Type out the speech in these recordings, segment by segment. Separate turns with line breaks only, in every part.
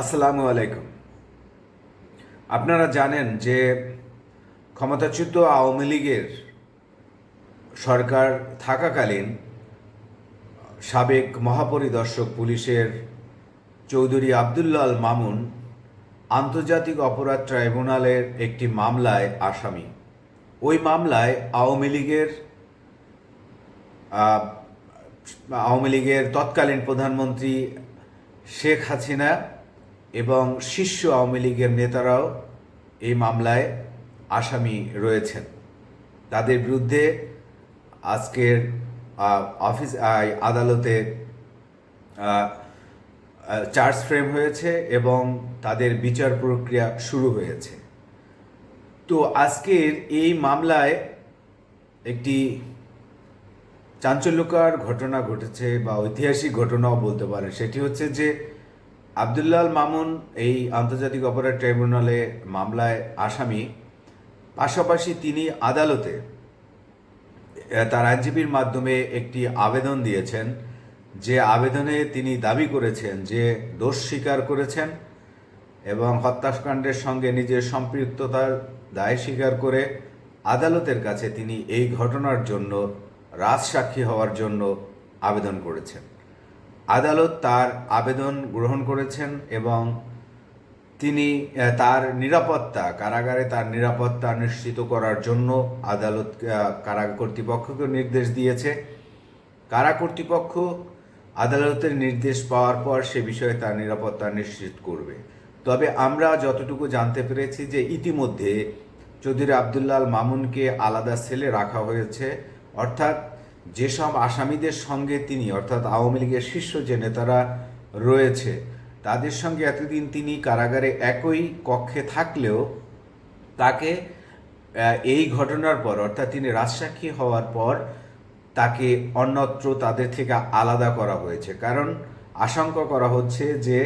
আসসালামু আলাইকুম। আপনারা জানেন যে ক্ষমতাচ্যুত আওয়ামী লীগের সরকার থাকাকালীন সাবেক মহাপরিদর্শক পুলিশের চৌধুরী আবদুল্লাল মামুন আন্তর্জাতিক অপরাধ ট্রাইব্যুনালের একটি মামলায় আসামি। ওই মামলায় আওয়ামী লীগের আওয়ামী লীগের তৎকালীন প্রধানমন্ত্রী শেখ হাসিনা এবং শীর্ষ আওয়ামী লীগের নেতারাও এই মামলায় আসামি রয়েছেন। তাদের বিরুদ্ধে আজকের অফিস আদালতে চার্জ ফ্রেম হয়েছে এবং তাদের বিচার প্রক্রিয়া শুরু হয়েছে। তো আজকের এই মামলায় একটি চাঞ্চল্যকর ঘটনা ঘটেছে বা ঐতিহাসিক ঘটনাও বলতে পারে সেটি হচ্ছে যে আবদুল্লাল মামুন এই আন্তর্জাতিক অপরাধ ট্রাইব্যুনালে মামলায় আসামি। পাশাপাশি তিনি আদালতে তার আইনজীবীর মাধ্যমে একটি আবেদন দিয়েছেন, যে আবেদনে তিনি দাবি করেছেন যে দোষ স্বীকার করেছেন এবং হত্যাকাণ্ডের সঙ্গে নিজের সম্পৃক্ততার দায় স্বীকার করে আদালতের কাছে তিনি এই ঘটনার জন্য রাজসাক্ষী হওয়ার জন্য আবেদন করেছেন। আদালত তার আবেদন গ্রহণ করেছেন এবং তিনি তার নিরাপত্তা, কারাগারে তার নিরাপত্তা নিশ্চিত করার জন্য আদালত কারা কর্তৃপক্ষকে নির্দেশ দিয়েছে। কারা কর্তৃপক্ষ আদালতের নির্দেশ পাওয়ার পর সে বিষয়ে তার নিরাপত্তা নিশ্চিত করবে। তবে আমরা যতটুকু জানতে পেরেছি যে ইতিমধ্যে চৌধুরী আবদুল্লাল মামুনকে আলাদা সেলে রাখা হয়েছে, অর্থাৎ যেসব আসামিদের সঙ্গে তিনি, অর্থাৎ আওয়ামী লীগের শীর্ষ যে নেতারা রয়েছে, তাদের সঙ্গে এতদিন তিনি কারাগারে একই কক্ষে থাকলেও তাকে এই ঘটনার পর, অর্থাৎ তিনি রাজসাক্ষী হওয়ার পর তাকে অন্যত্র তাদের থেকে আলাদা করা হয়েছে। কারণ আশঙ্কা করা হচ্ছে যে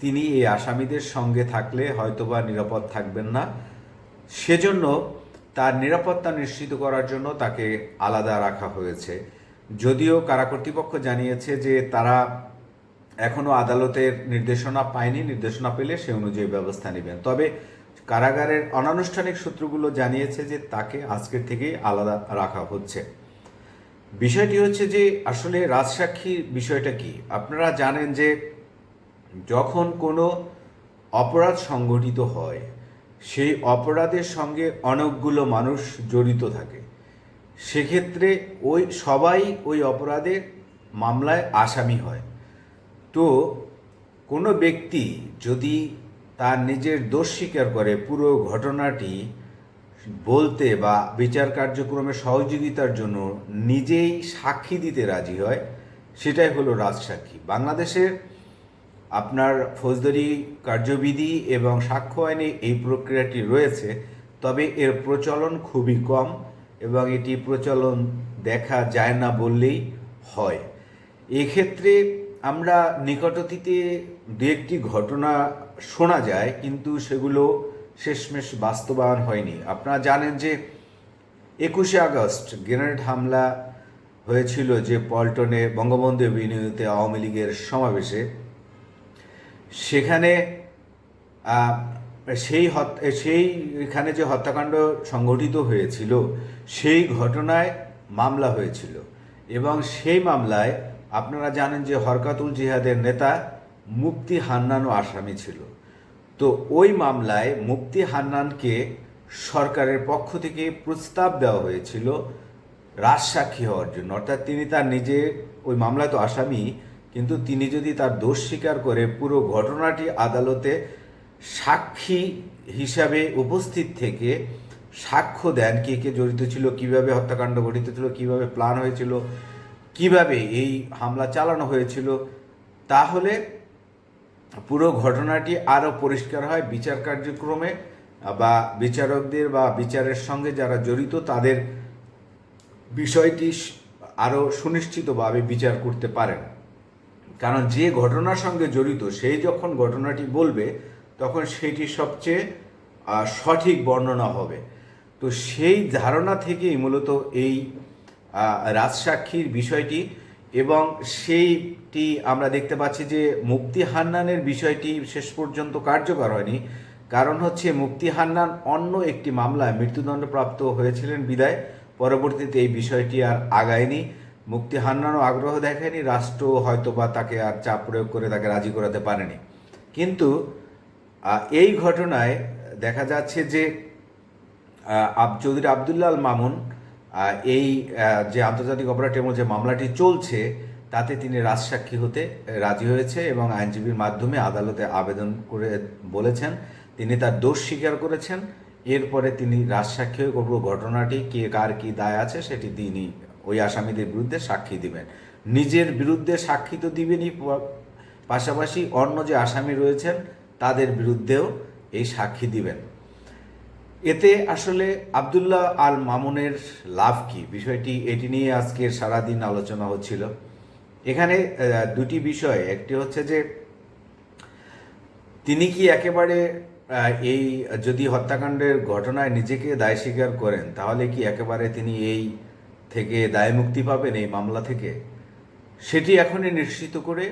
তিনি এই আসামিদের সঙ্গে থাকলে হয়তোবা নিরাপদ থাকবেন না। সেজন্য তার নিরাপত্তা নিশ্চিত করার জন্য তাকে আলাদা রাখা হয়েছে। যদিও কারা কর্তৃপক্ষ জানিয়েছে যে তারা এখনও আদালতের নির্দেশনা পায়নি, নির্দেশনা পেলে সে অনুযায়ী ব্যবস্থা নেবেন। তবে কারাগারের অনানুষ্ঠানিক সূত্রগুলো জানিয়েছে যে তাকে আজকের থেকেই আলাদা রাখা হচ্ছে। বিষয়টি হচ্ছে যে আসলে রাজসাক্ষীর বিষয়টা কি? আপনারা জানেন যে যখন কোনো অপরাধ সংগঠিত হয় সেই অপরাধের সঙ্গে অনেকগুলো মানুষ জড়িত থাকে। সেক্ষেত্রে ওই সবাই ওই অপরাধের মামলায় আসামি হয়। তো কোনো ব্যক্তি যদি তার নিজের দোষ স্বীকার করে পুরো ঘটনাটি বলতে বা বিচার কার্যক্রমে সহযোগিতার জন্য নিজেই সাক্ষী দিতে রাজি হয়, সেটাই হলো রাজসাক্ষী। বাংলাদেশের আপনার ফৌজদারি কার্যবিধি এবং সাক্ষ্য আইনে এই প্রক্রিয়াটি রয়েছে, তবে এর প্রচলন খুবই কম এবং এটি প্রচলন দেখা যায় না বললেই হয়। এক্ষেত্রে আমরা নিকটতীতে দু একটি ঘটনা শোনা যায়, কিন্তু সেগুলো শেষমেশ বাস্তবায়ন হয়নি। আপনারা জানেন যে একুশে আগস্ট গ্রেনেড হামলা হয়েছিল যে পল্টনে বঙ্গবন্ধু এভিনিউতে আওয়ামী লীগের সমাবেশে। সেখানে সেই হত- সেই এখানে যে হত্যাকাণ্ড সংঘটিত হয়েছিল, সেই ঘটনায় মামলা হয়েছিল। এবং সেই মামলায় আপনারা জানেন যে হরকাতুল জিহাদের নেতা মুক্তি হান্নানও আসামি ছিল। তো ওই মামলায় মুক্তি হান্নানকে সরকারের পক্ষ থেকে প্রস্তাব দেওয়া হয়েছিল রাজসাক্ষী হওয়ার জন্য। অর্থাৎ তিনি তার নিজে ওই মামলায় তো আসামি কিন্তু তিনি যদি তার দোষ স্বীকার করে, পুরো ঘটনাটি আদালতে সাক্ষী হিসাবে উপস্থিত থেকে সাক্ষ্য দেন কে কে জড়িত ছিল, কীভাবে হত্যাকাণ্ড ঘটিত ছিল, কীভাবে প্ল্যান হয়েছিল, কীভাবে এই হামলা চালানো হয়েছিল, তাহলে পুরো ঘটনাটি আরও পরিষ্কার হয়। বিচার কার্যক্রমে বা বিচারকদের বা বিচারের সঙ্গে যারা জড়িত, তাদের বিষয়টি আরও সুনিশ্চিতভাবে বিচার করতে পারেন। কারণ যে ঘটনার সঙ্গে জড়িত সেই যখন ঘটনাটি বলবে, তখন সেটি সবচেয়ে সঠিক বর্ণনা হবে। তো সেই ধারণা থেকেই মূলত এই রাজসাক্ষীর বিষয়টি এবং সেইটি আমরা দেখতে পাচ্ছি যে মুক্তি হান্নানের বিষয়টি শেষ পর্যন্ত কার্যকর হয়নি। কারণ হচ্ছে মুক্তি হান্নান অন্য একটি মামলায় মৃত্যুদণ্ডপ্রাপ্ত হয়েছিলেন বিদায়। পরবর্তীতে এই বিষয়টি আর আগায়নি। মুক্তি হান্নানও আগ্রহ দেখেনি রাষ্ট্র হয়তোবা তাকে আর চাপ প্রয়োগ করে তাকে রাজি করাতে পারেনি। কিন্তু এই ঘটনায় দেখা যাচ্ছে যে চৌধুরী আবদুল্লাহ আল মামুন এই যে আন্তর্জাতিক অপরাধ ট্রাইব্যুনাল যে মামলাটি চলছে, তাতে তিনি রাজসাক্ষী হতে রাজি হয়েছে এবং আইনজীবীর মাধ্যমে আদালতে আবেদন করে বলেছেন, তিনি তার দোষ স্বীকার করেছেন। এরপরে তিনি রাজসাক্ষী হয়ে ঘটনাটি কে, কার কি দায় আছে সেটি তিনি ওই আসামিদের বিরুদ্ধে সাক্ষী দিবেন। নিজের বিরুদ্ধে সাক্ষী তো দিবেনই, পাশাপাশি অন্য যে আসামি রয়েছেন, তাদের বিরুদ্ধেও এই সাক্ষী দিবেন। এতে আসলে আবদুল্লাহ আল মামুনের লাভ কি? বিষয়টি এটি নিয়ে আজকে সারাদিন আলোচনা হচ্ছিল। এখানে দুটি বিষয়, একটি হচ্ছে যে, তিনি কি একেবারে এই যদি হত্যাকাণ্ডের ঘটনায় নিজেকে দায় স্বীকার করেন, তাহলে কি একেবারে তিনি এই থেকে দায় মুক্তি পাবেন এই মামলা থেকে, সেটি এখনই নিশ্চিত করে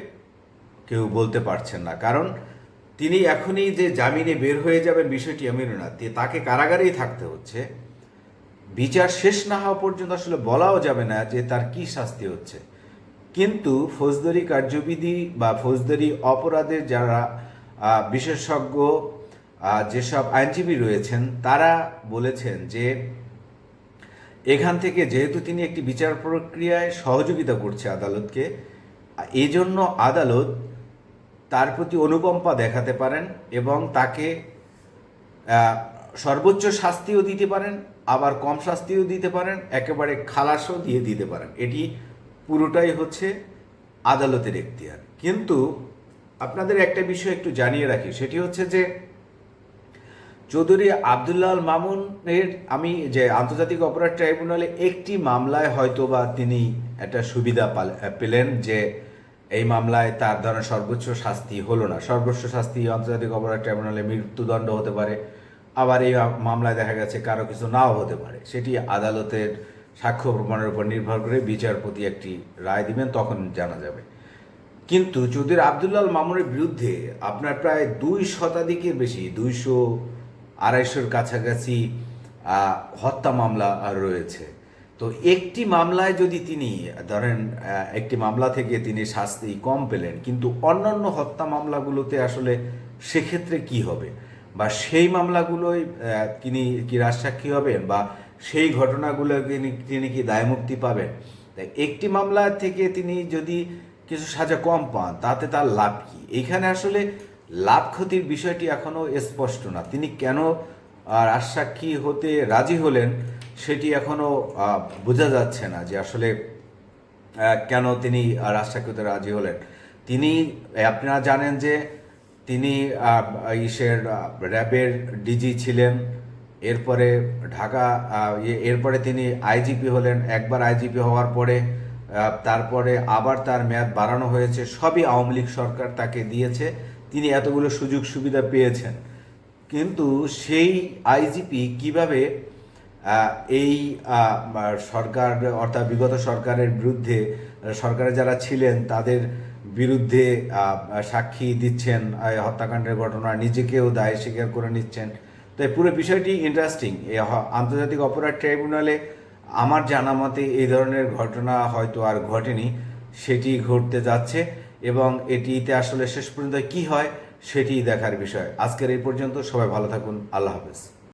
কেউ বলতে পারছেন না। কারণ তিনি এখনই যে জামিনে বের হয়ে যাবেন বিষয়টি এমন না তাকে কারাগারেই থাকতে হচ্ছে। বিচার শেষ না হওয়া পর্যন্ত আসলে বলাও যাবে না যে তার কি শাস্তি হচ্ছে। কিন্তু ফৌজদারি কার্যবিধি বা ফৌজদারি অপরাধের যারা বিশেষজ্ঞ যেসব আইনজীবী রয়েছেন, তারা বলেছেন যে এখান থেকে যেহেতু তিনি একটি বিচার প্রক্রিয়ায় সহযোগিতা করছে আদালতকে এই জন্য আদালত তার প্রতি অনুকম্পা দেখাতে পারেন এবং তাকে সর্বোচ্চ শাস্তিও দিতে পারেন, আবার কম শাস্তিও দিতে পারেন, একেবারে খালাসও দিয়ে দিতে পারেন। এটি পুরোটাই হচ্ছে আদালতের এখতিয়ার। কিন্তু আপনাদের একটা বিষয় একটু জানিয়ে রাখি, সেটি হচ্ছে যে চৌধুরী আবদুল্লাহ আল মামুনের, আমি যে আন্তর্জাতিক অপরাধ ট্রাইব্যুনালে একটি মামলায় হয়তো বা তিনি একটা সুবিধা পাল- পেলেন যে এই মামলায় তার দ্বারা সর্বোচ্চ শাস্তি হলো না। সর্বোচ্চ শাস্তি আন্তর্জাতিক অপরাধ ট্রাইব্যুনালে মৃত্যুদণ্ড হতে পারে, আবার এই মামলায় দেখা গেছে কারও কিছু নাও হতে পারে। সেটি আদালতের সাক্ষ্য প্রমাণের উপর নির্ভর করে বিচারপতি একটি রায় দিবেন, তখন জানা যাবে। কিন্তু চৌধুরী আবদুল্লাল মামুনের বিরুদ্ধে আপনার প্রায় দুই শতাধিকের বেশি, দুইশো আড়াইশোর কাছাকাছি হত্যা মামলা রয়েছে। তো একটি মামলায় যদি তিনি, ধরেন একটি মামলা থেকে তিনি শাস্তি কম পেলেন, কিন্তু অন্যান্য হত্যা মামলাগুলোতে আসলে সেক্ষেত্রে কি হবে? বা সেই মামলাগুলোই তিনি কি রাজসাক্ষী হবেন? বা সেই ঘটনাগুলো তিনি তিনি কি দায়মুক্তি পাবেন? একটি মামলা থেকে তিনি যদি কিছু সাজা কম পান, তাতে তার লাভ কি? এখানে আসলে লাভ ক্ষতির বিষয়টি এখনও স্পষ্ট না। তিনি কেন রাজসাক্ষী হতে রাজি হলেন সেটি এখনও বোঝা যাচ্ছে না যে আসলে কেন তিনি রাজসাক্ষী হতে রাজি হলেন। তিনি আপনারা জানেন যে তিনি ইসের র্যাবের ডিজি ছিলেন। এরপরে ঢাকা ইয়ে- এরপরে তিনি আইজিপি হলেন। একবার আইজিপি হওয়ার পরে তারপরে আবার তার মেয়াদ বাড়ানো হয়েছে। সবই আওয়ামী লীগ সরকার তাকে দিয়েছে। তিনি এতগুলো সুযোগ সুবিধা পেয়েছেন। কিন্তু সেই আইজিপি কীভাবে এই সরকার, অর্থাৎ বিগত সরকারের বিরুদ্ধে সরকারে যারা ছিলেন তাদের বিরুদ্ধে সাক্ষী দিচ্ছেন হত্যাকাণ্ডের ঘটনা নিজেকেও দায় স্বীকার করে নিচ্ছেন। তো এই পুরো বিষয়টি ইন্টারেস্টিং আন্তর্জাতিক অপরাধ ট্রাইব্যুনালে আমার জানা মতে এই ধরনের ঘটনা হয়তো আর ঘটেনি, সেটি ঘটতে যাচ্ছে। এবং এটিতে আসলে শেষ পর্যন্ত কি হয় সেটি দেখার বিষয়। আজকের এই পর্যন্ত সবাই ভালো থাকুন, আল্লাহ হাফেজ।